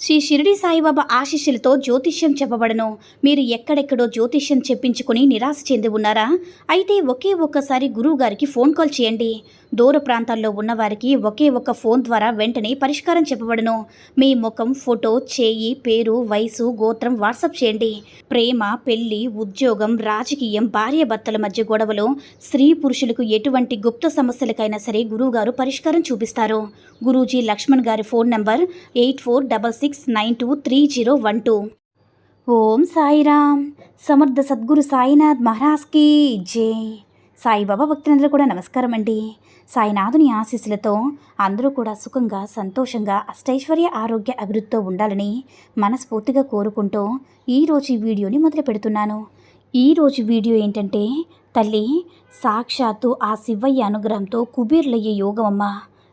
శ్రీ షిరిడి సాయిబాబా ఆశీస్సులతో జ్యోతిష్యం చెప్పబడను. మీరు ఎక్కడెక్కడో జ్యోతిష్యం చెప్పించుకుని నిరాశ చెంది ఉన్నారా? అయితే ఒకే ఒక్కసారి గురువు గారికి ఫోన్ కాల్ చేయండి. దూర ప్రాంతాల్లో ఉన్నవారికి ఒకే ఒక్క ఫోన్ ద్వారా వెంటనే పరిష్కారం చెప్పబడను. మీ ముఖం ఫోటో చేయి పేరు వయసు గోత్రం వాట్సాప్ చేయండి. ప్రేమ పెళ్ళి ఉద్యోగం రాజకీయం భార్యాభర్తల మధ్య గొడవలు స్త్రీ పురుషులకు ఎటువంటి గుప్త సమస్యలకైనా సరే గురువుగారు పరిష్కారం చూపిస్తారు. గురూజీ లక్ష్మణ్ గారి phone number eight four double six six nine two three zero one two. Om Sairam. Samartha Sadguru Sainath మహారాజ్కి జై. సాయిబాబా భక్తులందరూ కూడా నమస్కారం అండి. సాయినాథుని ఆశీస్సులతో అందరూ కూడా సుఖంగా సంతోషంగా అష్టైశ్వర్య ఆరోగ్య అభివృద్ధితో ఉండాలని మనస్ఫూర్తిగా కోరుకుంటూ ఈరోజు ఈ వీడియోని మొదలు పెడుతున్నాను. ఈరోజు వీడియో ఏంటంటే తల్లి సాక్షాత్తు ఆ శివయ్య అనుగ్రహంతో కుబీర్లయ్యే యోగం అమ్మ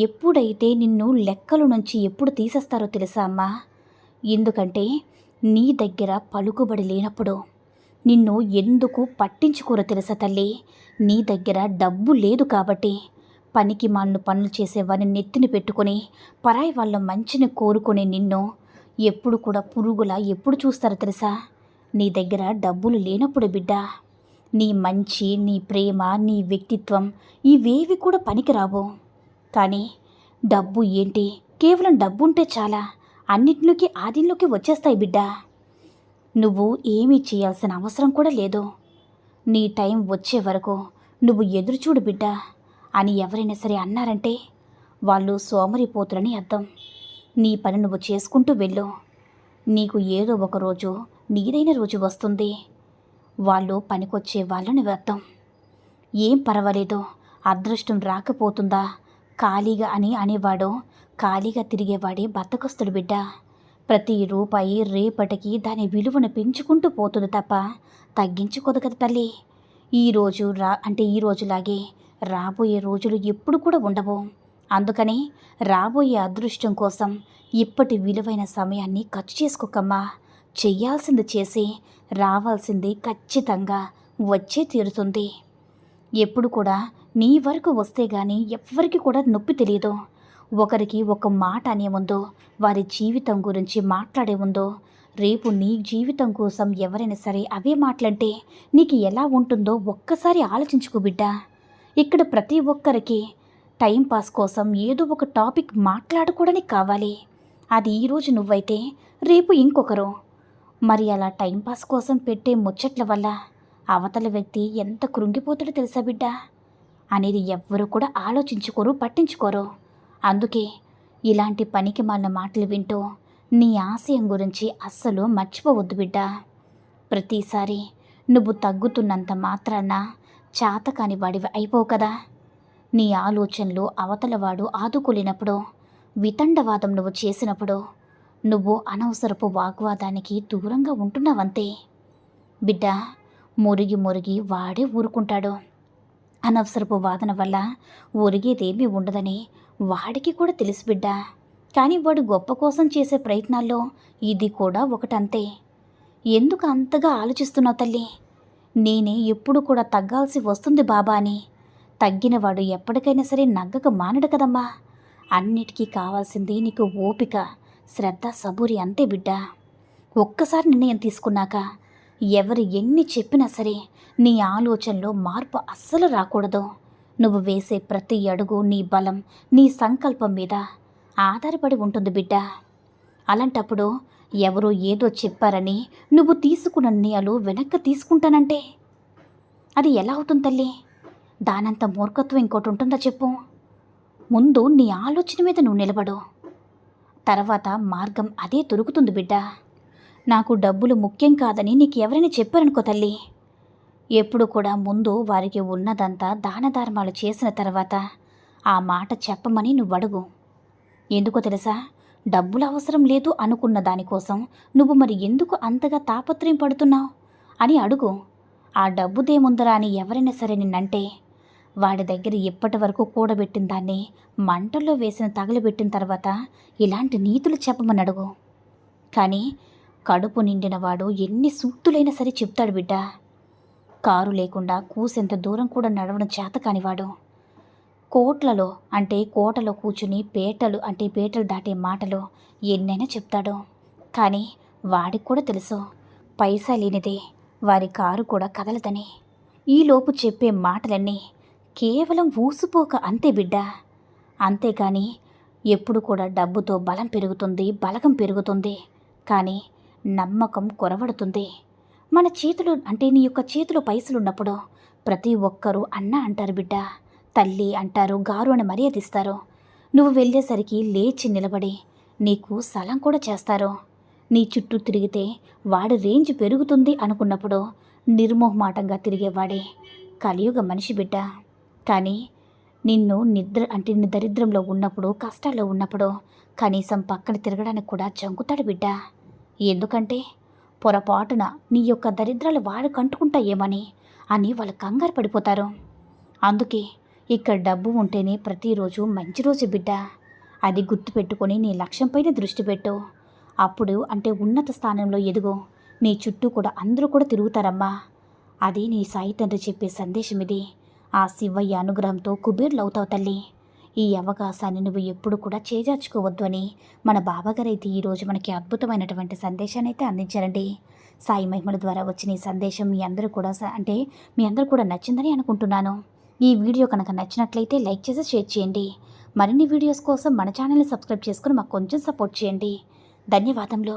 ఎప్పుడైతే నిన్ను లెక్కల నుంచి ఎప్పుడు తీసేస్తారో తెలుసా అమ్మా? ఎందుకంటే నీ దగ్గర పలుకుబడి లేనప్పుడు నిన్ను ఎందుకు పట్టించుకోరో తెలుసా తల్లి? నీ దగ్గర డబ్బు లేదు కాబట్టి పనికి మాలను పనులు చేసేవారిని నెత్తిని పెట్టుకొని పరాయి వాళ్ళ మంచిని కోరుకునే నిన్ను ఎప్పుడు కూడా పురుగులా ఎప్పుడు చూస్తారో తెలుసా? నీ దగ్గర డబ్బులు లేనప్పుడు బిడ్డ నీ మంచి నీ ప్రేమ నీ వ్యక్తిత్వం ఇవేవి కూడా పనికిరావు. కానీ డబ్బు ఏంటి? కేవలం డబ్బు ఉంటే చాలా. అన్నిటిలోకి ఆధీనంలోకి వచ్చేస్తాయి బిడ్డ. నువ్వు ఏమీ చేయాల్సిన అవసరం కూడా లేదు. నీ టైం వచ్చే వరకు నువ్వు ఎదురుచూడు బిడ్డ అని ఎవరైనా సరే అన్నారంటే వాళ్ళు సోమరిపోతులని అర్థం. నీ పని నువ్వు చేసుకుంటూ వెళ్ళు. నీకు ఏదో ఒక రోజు నీదైన రోజు వస్తుంది. వాళ్ళు పనికొచ్చే వాళ్ళని అర్థం ఏం పర్వాలేదు. అదృష్టం రాకపోతుందా? ఖాళీగా అని అనేవాడు ఖాళీగా తిరిగేవాడే బద్దకొస్తుడు బిడ్డ. ప్రతి రూపాయి రేపటికి దాని విలువను పెంచుకుంటూ పోతుంది తప్ప తగ్గించుకోదు కదా తల్లి. ఈ రోజు రా అంటే ఈ రోజులాగే రాబోయే రోజులు ఎప్పుడు కూడా ఉండవు. అందుకని రాబోయే అదృష్టం కోసం ఇప్పటి విలువైన సమయాన్ని ఖర్చు చేసుకోకమ్మా. చెయ్యాల్సింది చేసి రావాల్సింది ఖచ్చితంగా వచ్చే తీరుతుంది. ఎప్పుడు కూడా నీ వరకు వస్తే గాని ఎవ్వరికి కూడా నొప్పి తెలియదు ఒకరికి ఒక మాట అనే ముందో వారి జీవితం గురించి మాట్లాడే ముందో రేపు నీ జీవితం కోసం ఎవరైనా సరే అవే మాటలంటే నీకు ఎలా ఉంటుందో ఒక్కసారి ఆలోచించుకో బిడ్డ. ఇక్కడ ప్రతి ఒక్కరికి టైంపాస్ కోసం ఏదో ఒక టాపిక్ మాట్లాడుకోవడానికి కావాలి. అది ఈరోజు నువ్వైతే రేపు ఇంకొకరు. మరి అలా టైంపాస్ కోసం పెట్టే ముచ్చట్ల వల్ల అవతల వ్యక్తి ఎంత కృంగిపోతాడో తెలుసా బిడ్డ? అనేది ఎవ్వరూ కూడా ఆలోచించుకోరు పట్టించుకోరు. అందుకే ఇలాంటి పనికి మాలిన మాటలు వింటూ నీ ఆశయం గురించి అస్సలు మర్చిపోవద్దు బిడ్డ. ప్రతిసారి నువ్వు తగ్గుతున్నంత మాత్రాన చాతకాని వాడివి అయిపోవు కదా. నీ ఆలోచనలు అవతలవాడు ఆదుకోలేనప్పుడు వితండవాదం నువ్వు చేసినప్పుడు నువ్వు అనవసరపు వాగ్వాదానికి దూరంగా ఉంటున్నావంతే. బిడ్డ మురిగి మురిగి వాడే ఊరుకుంటాడు. అనవసరపు వాదన వల్ల ఒరిగేదేమీ ఉండదని వాడికి కూడా తెలుసు బిడ్డ. కానీ వాడు గొప్ప కోసం చేసే ప్రయత్నాల్లో ఇది కూడా ఒకటంతే. ఎందుకు అంతగా ఆలోచిస్తున్నావు తల్లి? నేనే ఎప్పుడు కూడా తగ్గాల్సి వస్తుంది బాబా అని. తగ్గినవాడు ఎప్పటికైనా సరే నగ్గక మానడు కదమ్మా. అన్నిటికీ కావాల్సింది నీకు ఓపిక శ్రద్ధ సబూరి అంతే బిడ్డ. ఒక్కసారి నిర్ణయం తీసుకున్నాక ఎవరు ఎన్ని చెప్పినా సరే నీ ఆలోచనలో మార్పు అస్సలు రాకూడదు. నువ్వు వేసే ప్రతి అడుగు నీ బలం నీ సంకల్పం మీద ఆధారపడి ఉంటుంది బిడ్డ. అలాంటప్పుడు ఎవరో ఏదో చెప్పారని నువ్వు తీసుకున్న నిర్ణయాలు వెనక్కి తీసుకుంటానంటే అది ఎలా అవుతుంది తల్లి? దానంత మూర్ఖత్వం ఇంకోటి ఉంటుందా చెప్పు. ముందు నీ ఆలోచన మీద నువ్వు నిలబడు. తర్వాత మార్గం అదే దొరుకుతుంది బిడ్డ. నాకు డబ్బులు ముఖ్యం కాదని నీకు ఎవరైనా చెప్పారనుకో తల్లి. ఎప్పుడు కూడా ముందు వారికి ఉన్నదంతా దాన ధర్మాలు చేసిన తర్వాత ఆ మాట చెప్పమని నువ్వు అడుగు ఎందుకో తెలుసా? డబ్బులు అవసరం లేదు అనుకున్న దానికోసం నువ్వు మరి ఎందుకు అంతగా తాపత్రయం పడుతున్నావు? అని అడుగు. ఆ డబ్బుదేముందరా అని ఎవరైనా సరే నిన్నంటే వాడి దగ్గర ఇప్పటి వరకు కూడబెట్టిన దాన్ని మంటల్లో వేసిన తగలబెట్టిన తర్వాత ఇలాంటి నీతులు చెప్పమని అడుగు. కానీ కడుపు నిండినవాడు ఎన్ని సూక్తులైనా సరే చెప్తాడు బిడ్డ. కారు లేకుండా కూసెంత దూరం కూడా నడవడం చేత కానివాడు కోట్లలో అంటే కోటలో కూర్చుని పేటలు అంటే పేటలు దాటే మాటలు ఎన్నైనా చెప్తాడు. కానీ వాడికి కూడా తెలుసు. పైసా లేనిదే వారి కారు కూడా కదలదని. ఈలోపు చెప్పే మాటలన్నీ కేవలం ఊసిపోక అంతే బిడ్డ. అంతేకాని ఎప్పుడు కూడా డబ్బుతో బలం పెరుగుతుంది బలగం పెరుగుతుంది. కానీ నమ్మకం కొరవడుతుంది. మన చేతులు అంటే నీ యొక్క చేతిలో పైసలు ఉన్నప్పుడు ప్రతి ఒక్కరూ అన్న అంటారు బిడ్డ. తల్లి అంటారు గారు అని మర్యాదిస్తారు. నువ్వు వెళ్ళేసరికి లేచి నిలబడి నీకు సలం కూడా చేస్తారు. నీ చుట్టూ తిరిగితే వాడి రేంజ్ పెరుగుతుంది అనుకున్నప్పుడు నిర్మోహమాటంగా తిరిగేవాడే కలియుగ మనిషి బిడ్డ. కానీ నిన్ను నిద్ర అంటే నిన్ను దరిద్రంలో ఉన్నప్పుడు కష్టాల్లో ఉన్నప్పుడు కనీసం పక్కన తిరగడానికి కూడా జంకుతాడు బిడ్డ. ఎందుకంటే పొరపాటున నీ యొక్క దరిద్రాలు వారు కంటుకుంటాయేమని అని వాళ్ళు కంగారు పడిపోతారు. అందుకే ఇక్కడ డబ్బు ఉంటేనే ప్రతిరోజు మంచి రోజు బిడ్డ. అది గుర్తుపెట్టుకొని నీ లక్ష్యంపైన దృష్టి పెట్టు. అప్పుడు అంటే ఉన్నత స్థానంలో ఎదుగు. నీ చుట్టూ కూడా అందరూ కూడా తిరుగుతారమ్మా. అది నీ సాయి తండ్రి చెప్పే సందేశం ఇది. ఆ శివయ్య అనుగ్రహంతో కుబేర్లవుతావు తల్లి. ఈ అవకాశాన్ని నువ్వు ఎప్పుడు కూడా చేజార్చుకోవద్దు అని మన బాబాగారు అయితే ఈరోజు మనకి అద్భుతమైనటువంటి సందేశాన్ని అయితే అందించారండి. సాయి మహిమల ద్వారా వచ్చిన ఈ సందేశం మీ అందరూ కూడా అంటే మీ అందరూ కూడా నచ్చిందని అనుకుంటున్నాను. ఈ వీడియో కనుక నచ్చినట్లయితే లైక్ చేసి షేర్ చేయండి. మరిన్ని వీడియోస్ కోసం మన ఛానల్ని సబ్స్క్రైబ్ చేసుకుని మాకు కొంచెం సపోర్ట్ చేయండి. ధన్యవాదములు.